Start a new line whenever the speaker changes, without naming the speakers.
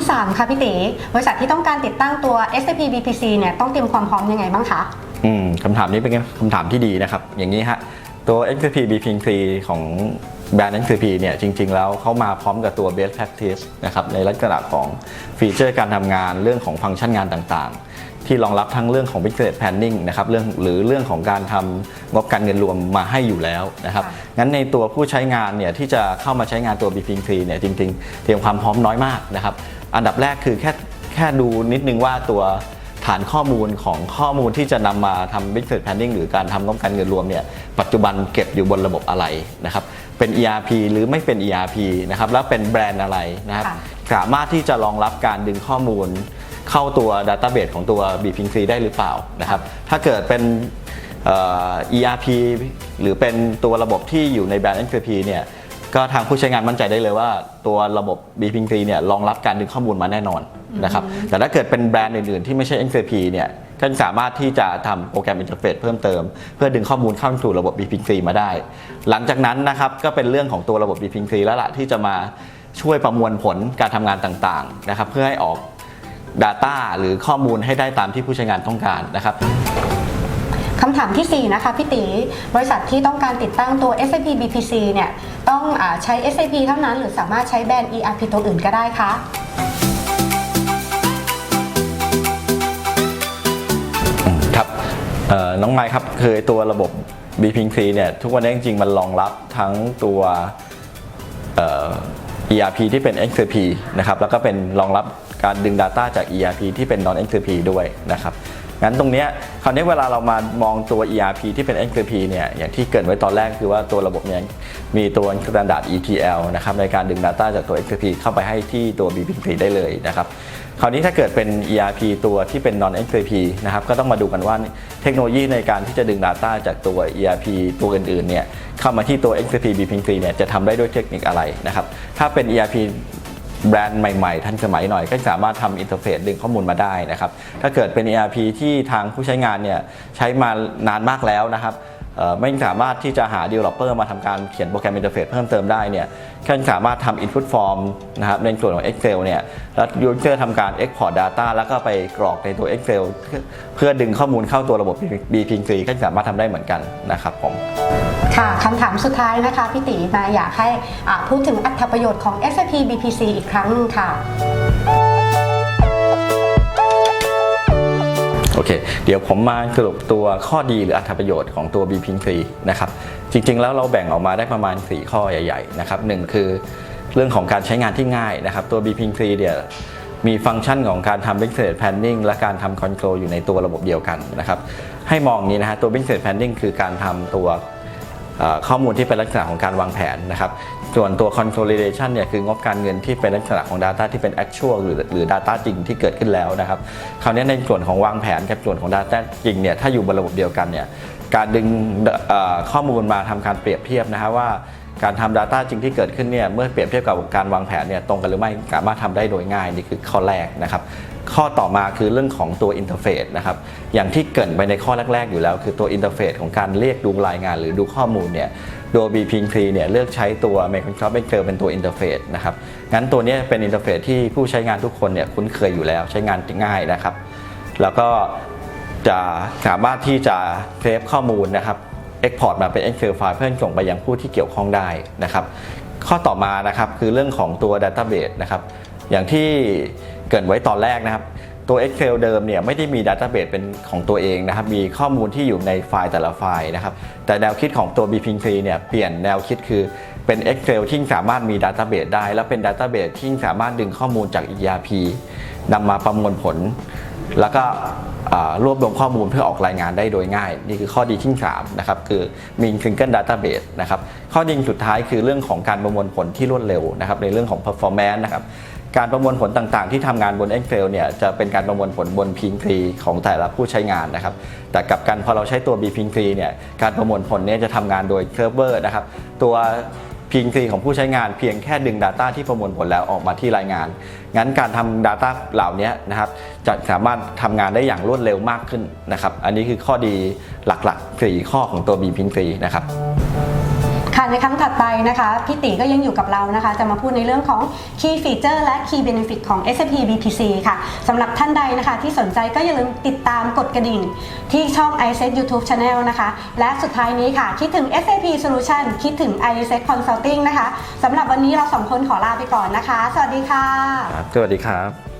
3 ค่ะพี่ตีบริษัทที่ต้องการติดตั้งตัว SAP BPC เนี่ยต้องเตรียมความพร้อมยังไงบ้างคะ
อืมคำถามนี้เป็นคำถามที่ดีนะครับ อย่างนี้ฮะตัว XCP B-Ping 3ของแบรนด์ XCP เนี่ยจริง ๆ แล้วเขามาพร้อมกับตัว Best Practice นะครับในลักษณะของฟีเจอร์การทำงานเรื่องของฟังก์ชันงานต่างๆ ที่รองรับทั้งเรื่องของ Business Planning นะครับเรื่องหรือเรื่องของการทำงบการเงินรวมมาให้อยู่แล้วนะครับ
ค่ะ
งั้นในตัวผู้ใช้งานเนี่ยที่จะเข้ามาใช้งานตัว B-Ping 3เนี่ยจริง ๆ เตรียมความพร้อมน้อยมากนะครับ อันดับแรกคือแค่แค่ดูนิดนึงว่าตัวฐานข้อมูลของข้อมูลที่จะนำมาทำ business planning หรือการทำงบการเงินรวมเนี่ยปัจจุบันเก็บอยู่บนระบบอะไรนะครับเป็น ERP หรือไม่เป็น ERP นะครับแล้วเป็นแบรนด์อะไรนะครับ
ค่ะ
สามารถที่จะรองรับการดึงข้อมูลเข้าตัว Database ของตัว b p i n c ได้หรือเปล่านะครับถ้าเกิดเป็นเอ่อ ERP หรือเป็นตัวระบบที่อยู่ในแบรนด์ XP เนี่ย ก็ทางผู้ใช้งานมั่นใจได้เลยว่า ตัวระบบ b p i n c เนี่ยรองรับการดึงข้อมูลมาแน่นอนนะครับแต่ถ้าเกิดเป็นแบรนด์อื่นๆ ที่ไม่ใช่ XP เนี่ยก็สามารถที่จะทำโปรแกรมอินเทอร์เฟซเพิ่มเติม เพื่อดึงข้อมูลเข้าสู่ระบบ b p i n c มาได้ หลังจากนั้นนะครับก็เป็นเรื่องของตัวระบบ b p i n c แล้วล่ะที่จะมาช่วยประมวลผลการทำงานต่างๆนะครับเพื่อให้ออก Data หรือข้อมูลให้ได้ตามที่ผู้ใช้งานต้องการนะครับ
คำถามทีสี่ 4 นะคะพี่ตีบริษัทที่ต้องการติดตั้งตัว SAP BPC เนี่ยต้องอใช้ SAP เท่านั้น หรือสามารถใช้แบรนด์ ERP ตัวอื่นก็ได้คะ
ครับน้องไมค์ครับคือตัวระบบ BPC เนี่ยทุกวันนี้จริงๆ มันรองรับทั้งตัว ERP ที่เป็น XRP นะครับแล้วก็เป็นรองรับ การดึง Data จาก ERP ที่เป็น non XRP ด้วยนะครับงั้นตรงนี้คราวนี้เวลาเรามามองตัว ERP ที่เป็น XRP เนี่ยอย่างที่เกิดไว้ตอนแรกคือว่าตัวระบบเนี้ยมีตัว standard ETL นะครับในการดึง Data จากตัว XRP เข้าไปให้ที่ตัว b p i n c ได้เลยนะครับคราวนี้ถ้าเกิดเป็น ERP ตัวที่เป็น non XRP นะครับก็ต้องมาดูกันว่าเทคโนโลยีในการที่จะดึง Data จากตัว ERP ตัวอื่นๆเนี่ยเข้ามาที่ตัว XRP b p i n c เนี่ยจะทำได้ด้วยเทคนิคอะไรนะครับถ้าเป็น ERP แบรนด์ใหม่ๆ ทันสมัยหน่อย ก็สามารถทำอินเทอร์เฟซดึงข้อมูลมาได้นะครับ ถ้าเกิดเป็น ERP ที่ทางผู้ใช้งานเนี่ยใช้มานานมากแล้วนะครับ ไม่สามารถที่จะหา developer มาทำการเขียนโปรแกรมอินเทอร์เฟซเพิ่มเติมได้เนี่ยก็สามารถทำ input form นะครับในส่วนของ Excel เนี่ยแล้ว user ทำการ export data แล้วก็ไปกรอกในตัว Excel เพื่อเพื่อดึงข้อมูลเข้าตัวระบบ BPC ก็สามารถทำได้เหมือนกันนะครับผม
ค่ะคำถามสุดท้ายนะคะพี่ตีมาอยากให้พูดถึงอัตประโยชน์ของ SAP BPC อีกครั้งนึงค่ะ
โอเค เดี๋ยวผมมาสรุปตัวข้อดีหรืออัตประโยชน์ของตัว b p i n c นะครับ จริงๆ แล้วเราแบ่งออกมาได้ประมาณ 4 ข้อใหญ่ๆ นะครับหนึ่งคือเรื่องของการใช้งานที่ง่ายนะครับ ตัว b p i n c เนี่ยมีฟังก์ชันของการทำ business planning และการทำ control อยู่ในตัวระบบเดียวกันนะครับ ให้มองนี้นะฮะตัว business planning คือการทำตัว ข้อมูลที่เป็นลักษณะของการวางแผนนะครับ ส่วนตัว consolidation เนี่ยคืองบการเงินที่เป็นลักษณะของ Data ที่เป็น actual หรือหรือ Data จริงที่เกิดขึ้นแล้วนะครับ คราวนี้ในส่วนของวางแผนกับส่วนของ Data จริงเนี่ยถ้าอยู่บนระบบเดียวกันเนี่ยการดึงข้อมูลมาทำการเปรียบเทียบนะครับว่าการทำ Data จริงที่เกิดขึ้นเนี่ยเมื่อเปรียบเทียบกับการวางแผนเนี่ยตรงกันหรือไม่สามารถทำได้โดยง่ายนี่คือข้อแรกนะครับ ข้อต่อมาคือเรื่องของตัวอินเทอร์เฟซนะครับ อย่างที่เกรินไปในข้อแรก ๆ อยู่แล้ว คือตัวอินเทอร์เฟซของการเรียกดูรายงานหรือดูข้อมูลเนี่ยโดย b p n 3เนี่ยเลือกใช้ตัว Microsoft Excel เป็นตัวอินเทอร์เฟซนะครับ งั้นตัวนี้เป็นอินเทอร์เฟซที่ผู้ใช้งานทุกคนเนี่ยคุ้นเคยอยู่แล้วใช้งานง่ายนะครับ แล้วก็จะสามารถที่จะเซฟข้อมูลนะครับ Export มาเป็น Excel ไฟล์เพื่อส่งไปยังผู้ที่เกี่ยวข้องได้นะครับ ข้อต่อมานะครับคือเรื่องของตัว Database นะครับ อย่างที่ เกินไว้ตอนแรกนะครับตัว Excel เดิมเนี่ยไม่ได้มี Database เป็นของตัวเองนะครับ มีข้อมูลที่อยู่ในไฟล์แต่ละไฟล์นะครับ แต่แนวคิดของตัว b p i n c เนี่ยเปลี่ยนแนวคิดคือเป็น Excel ที่สามารถมี Database ได้ และเป็น Database ที่สามารถดึงข้อมูลจาก ERP นำมาประมวลผล แล้วก็รวบรวมข้อมูลเพื่อออกรายงานได้โดยง่าย นี่คือข้อดีที่3นะครับคือมี Single Database นะครับข้อดีสุดท้ายคือเรื่องของการประมวลผลที่รวดเร็วนะครับในเรื่องของ performance นะครับ การประมวลผลต่างๆ ที่ทำงานบน Excel เนี่ยจะเป็นการประมวลผลบน p i n 3ของแต่ละผู้ใช้งานนะครับ แต่กับกันพอเราใช้ตัว b p i n 3เนี่ยการประมวลผลเนี่ยจะทำงานโดยเซิร์ฟเวอร์นะครับ ตัว p i n 3ของผู้ใช้งานเพียงแค่ดึง Data ที่ประมวลผลแล้วออกมาที่รายงาน งั้นการทำ Data เหล่านี้นะครับจะสามารถทำงานได้อย่างรวดเร็วมากขึ้นนะครับ อันนี้คือข้อดีหลักๆ4ข้อของตัว b p i n 3นะครับ
ในครั้งถัดไปนะคะพี่ติก็ยังอยู่กับเรานะคะ จะมาพูดในเรื่องของ Key Feature และ Key Benefit ของ SAP BPC ค่ะสำหรับท่านใดนะคะที่สนใจก็อย่าลืมติดตามกดกระดิ่ง ที่ช่อง i s e t YouTube Channel นะคะ และสุดท้ายนี้ค่ะ คิดถึง SAP Solution คิดถึง i s e t Consulting นะคะสำหรับวันนี้เราสองคนขอลาไปก่อนนะคะ สวัสดีค่ะ
ครับสวัสดีครับ